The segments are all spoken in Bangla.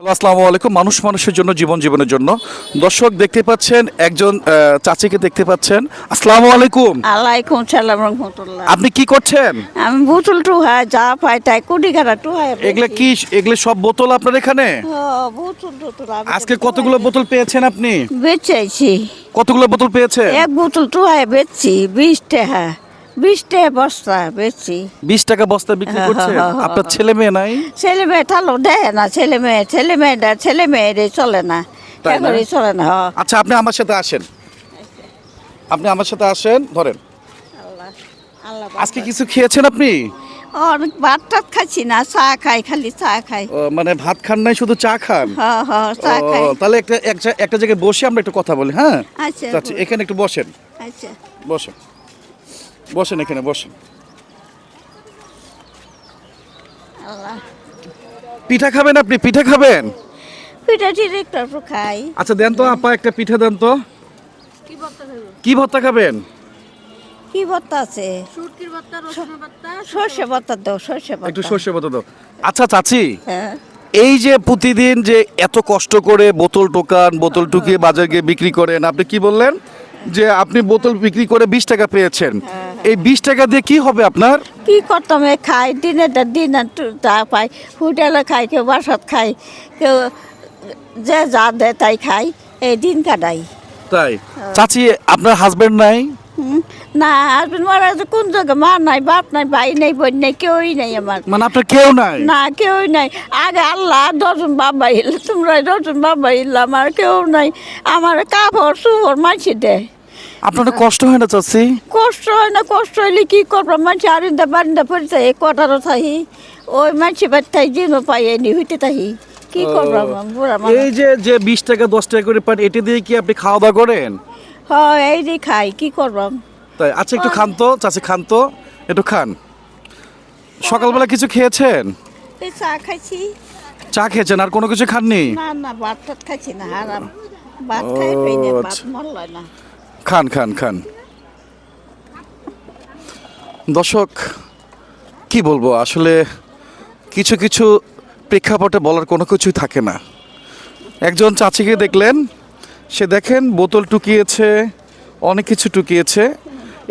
হ্যালো আসসালামু আলাইকুম। মানুষ মানুষের জন্য জীবন জীবনের জন্য। দর্শক দেখতে পাচ্ছেন একজন চাচিকে দেখতে পাচ্ছেন। আসসালামু আলাইকুম। আলাইকুম সালাম রহমতুল্লাহ। আপনি কি করছেন? আমি বুতুল টুহায় যা পাই তাই কুড়ি কাটা টুহায় এগুলা কি এগুলো সব বোতল আপনার এখানে? বুতুল টুতুল আজকে কতগুলো বোতল পেয়েছেন আপনি? বেচেছি। কতগুলো বোতল পেয়েছেন? এক বোতল টু টুহায় বেচছি বিশ টাকা। বিশ টাকা বস্তা বিশ টাকা বস্তা বিক্রি করছেন? আপনার ছেলে মেয়ে নাই? ছেলে মেয়ে তাহলে দেয় না ছেলে মেয়ে ছেলে মেয়েটা ছেলে মেয়েরে চলে না। তাই চলে না আচ্ছা আপনি আমার সাথে আসেন। আপনি আমার সাথে আসেন ধরেন। আজকে কিছু খেয়েছেন আপনি? অনেক ভাত টাত খাচ্ছি না চা খাই খালি চা খাই। মানে ভাত খান নাই শুধু চা খান? চা খাই। তাহলে একটা একটা জায়গায় বসে আমরা একটু কথা বলি হ্যাঁ? আচ্ছা। এখানে একটু বসেন। আচ্ছা। বসেন। বসেন এখানে বসেন। পিঠা খাবেন আপনি? পিঠা খাবেন? পিঠা একটু একটু খাই। আচ্ছা দেন তো আপা একটা পিঠা দেন তো। কি ভর্তা খাবেন? কি ভর্তা আছে? সর্ষে ভর্তা। দাও সর্ষে ভর্তা। একটু সর্ষে ভর্তা দাও। আচ্ছা চাচি হ্যাঁ। এই যে প্রতিদিন যে এত কষ্ট করে বোতল টোকান বোতল টুকিয়ে বাজার গিয়ে বিক্রি করেন আপনি কি বললেন? যে আপনি বোতল বিক্রি করে বিশ টাকা পেয়েছেন। এই বিশ টাকা দিয়ে কি হবে আপনার? কি করতাম? খাই দিনে দিন যা পাই। হোটেলে খাই কেউ বাসাত খাই কেউ যে যা দেয় তাই খাই এই দিন কাটাই। তাই? চাচি আপনার হাজবেন্ড নাই? না হাজবেন্ড মারা কোন জায়গায়? মা নাই বাপ নাই ভাই নেই বোন নেই কেউই নেই আমার। মানে আপনার কেউ নাই? না কেউই নাই। আগে আল্লাহ দশজন বাবা ইল তোমরা দশজন বাবা ইল আমার কেউ নাই। আমার কাপড় সুপড় মাছি দেয় আপনার কষ্ট হয় না চাচি? কষ্ট হয় না কষ্ট হইলে কি করব? মানুষ আরিন্দা বারিন্দা পড়তে এই কটারও থাকি ওই মানুষ বাড়ি যেন পাই এনি হইতে থাকি কি করব এই যে যে বিশ টাকা দশ টাকা করে পান এটা দিয়ে কি আপনি খাওয়া দাওয়া করেন? হ্যাঁ এই যে খাই কি করবাম তাই আচ্ছা একটু খান তো চাচি খান তো একটু খান। সকালবেলা কিছু খেয়েছেন? এই চা খাইছি। চা খেয়েছেন আর কোনো কিছু খাননি? না না ভাত খাইছি না হারাম ভাত খাই না ভাত আচ্ছা। না। খান খান খান। দর্শক, কি বলব? আসলে কিছু কিছু প্রেক্ষাপটে বলার কোনো কিছুই থাকে না। একজন চাচিকে দেখলেন, সে দেখেন বোতল টুকিয়েছে, অনেক কিছু টুকিয়েছে।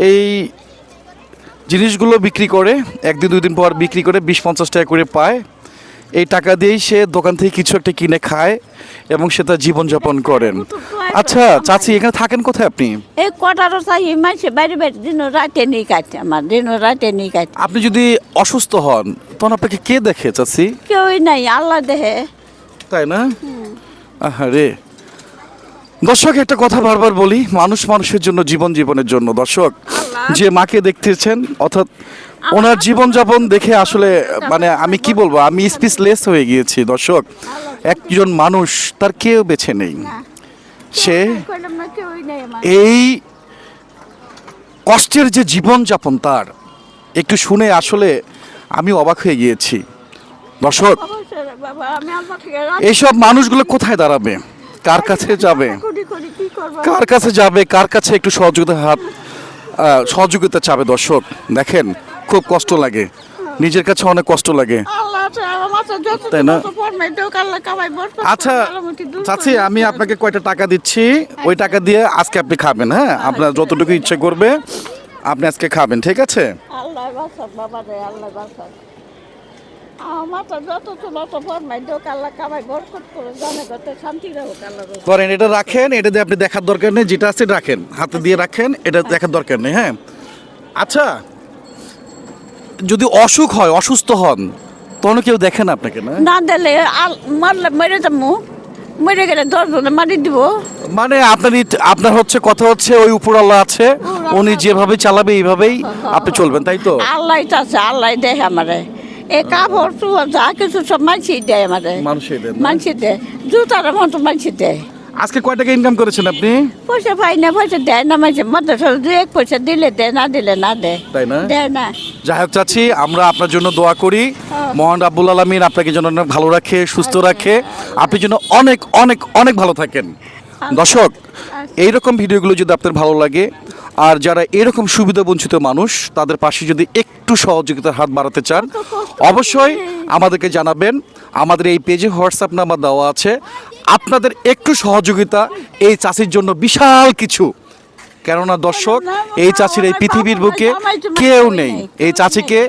এই জিনিসগুলো বিক্রি করে একদিন দুই দিন পর বিক্রি করে বিশ, পঞ্চাশ টাকা করে পায়। এই টাকা দিয়েই সে দোকান থেকে কিছু একটা কিনে খায় এবং সে তার জীবনযাপন করেন। আচ্ছা চাচি এখানে থাকেন কোথায় আপনি? এই কটারও চাই মানুষ বাইরে বাইরে দিন রাতে নিয়ে কাটে আমার দিন রাতে নিয়ে কাটে আপনি যদি অসুস্থ হন তখন আপনাকে কে দেখে চাচি? কেউই নাই আল্লাহ দেহে তাই না? আরে দর্শক একটা কথা বারবার বলি মানুষ মানুষের জন্য জীবন জীবনের জন্য। দর্শক যে মাকে দেখতেছেন অর্থাৎ ওনার জীবনযাপন দেখে আসলে মানে আমি কি বলব আমি স্পিচলেস হয়ে গিয়েছি। দর্শক একজন মানুষ তার কেউ বেছে নেই। সে এই কষ্টের যে জীবনযাপন তার একটু শুনে আসলে আমি অবাক হয়ে গিয়েছি। দর্শক এইসব মানুষগুলো কোথায় দাঁড়াবে? কার কাছে যাবে? করি কাছে যাবে? কার কাছে একটু সহযোগিতা হাত সহযোগিতা চাবে দর্শক? দেখেন খুব কষ্ট লাগে। নিজের কাছে অনেক কষ্ট লাগে। তাই না? আচ্ছা চাচি আমি আপনাকে কয়টা টাকা দিচ্ছি? ওই টাকা দিয়ে আজকে আপনি খাবেন হ্যাঁ? আপনার যতটুকু ইচ্ছে করবে আপনি আজকে খাবেন ঠিক আছে? আল্লাহ বাবা আল্লাহ বাঁচাক। আমার মাথা যত ছিল তত ফরমাই দেও, আল্লাহ কামাই বরকত করে, জানে যাতে শান্তি রাখুক, আল্লাহ রহমত। ধরেন এটা রাখেন এটা দিয়ে আপনি দেখার দরকার নেই যেটা আছে রাখেন হাতে দিয়ে রাখেন এটা দেখার দরকার নেই হ্যাঁ আচ্ছা যদি অসুখ হয় অসুস্থ হন তখন কেউ দেখেন আপনাকে না না দিলে মারলে মেরে যাব মরে গেলে দশজনে মারি দিব মানে আপনার আপনার হচ্ছে কথা হচ্ছে ওই উপরওয়ালা আছে উনি যেভাবে চালাবে এইভাবেই আপনি চলবেন তাই তো আল্লাহ আছে আল্লাহ দেয় আমারে এ কাপড় চোপড় যা কিছু সব মানছি দেয় আমারে মানুষই দেন না? দেয়। জুতার মতো মানছি দেয়। আজকে কয় টাকা ইনকাম করেছেন আপনি? পয়সা পাই না পয়সা দেয় না মানছে মাদ্রাসা দু এক পয়সা দিলে দেয় না দিলে না দেয়। তাই না? দেয় না। যাই হোক চাচ্ছি আমরা আপনার জন্য দোয়া করি। মহান রাব্বুল আলমিন আপনাকে যেন অনেক ভালো রাখে সুস্থ রাখে। আপনি যেন অনেক অনেক অনেক ভালো থাকেন। দর্শক এইরকম ভিডিওগুলো যদি আপনার ভালো লাগে, আর যারা এরকম সুবিধা বঞ্চিত মানুষ, তাদের পাশে যদি একটু সহযোগিতার হাত বাড়াতে চান, অবশ্যই আমাদেরকে জানাবেন। আমাদের এই পেজে হোয়াটসঅ্যাপ নাম্বার দেওয়া আছে। আপনাদের একটু সহযোগিতা এই চাষির জন্য বিশাল কিছু। কেননা দর্শক এই চাষির এই পৃথিবীর বুকে কেউ নেই। এই চাষিকে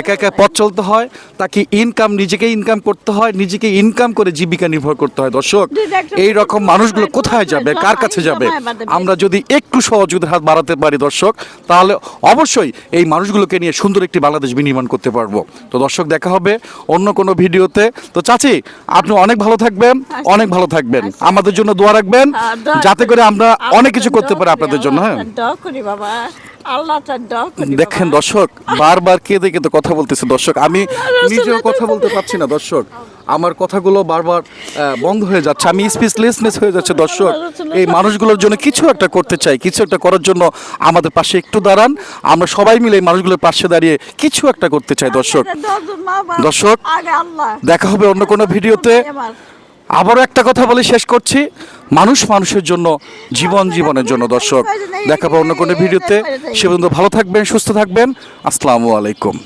একা একা পথ চলতে হয় তাকে ইনকাম নিজেকে ইনকাম করতে হয় নিজেকে ইনকাম করে জীবিকা নির্ভর করতে হয়। দর্শক এই রকম মানুষগুলো কোথায় যাবে? কার কাছে যাবে? আমরা যদি একটু সহযোগিতার হাত বাড়াতে পারি দর্শক তাহলে অবশ্যই এই মানুষগুলোকে নিয়ে সুন্দর একটি বাংলাদেশ বিনির্মাণ করতে পারব। তো দর্শক দেখা হবে অন্য কোনো ভিডিওতে। তো চাচি আপনি অনেক ভালো থাকবেন অনেক ভালো থাকবেন। আমাদের জন্য দোয়া রাখবেন যাতে করে আমরা অনেক কিছু করতে পারি আপনাদের জন্য। বাবা। দেখেন দর্শক বারবার কে কেঁদে কেঁদে কথা বলতেছে দর্শক। আমি নিজেও কথা বলতে পারছি না দর্শক। আমার কথাগুলো বারবার বন্ধ হয়ে যাচ্ছে। আমি স্পিচলেসনেস হয়ে যাচ্ছে দর্শক। এই মানুষগুলোর জন্য কিছু একটা করতে চাই কিছু একটা করার জন্য আমাদের পাশে একটু দাঁড়ান। আমরা সবাই মিলে এই মানুষগুলোর পাশে দাঁড়িয়ে কিছু একটা করতে চাই দর্শক। দর্শক, দেখা হবে অন্য কোনো ভিডিওতে। আবারও একটা কথা বলে শেষ করছি। মানুষ মানুষের জন্য, জীবন জীবনের জন্য, দর্শক। দেখা হবে অন্য কোনো ভিডিওতে। সে পর্যন্ত ভালো থাকবেন, সুস্থ থাকবেন। আসসালামু আলাইকুম।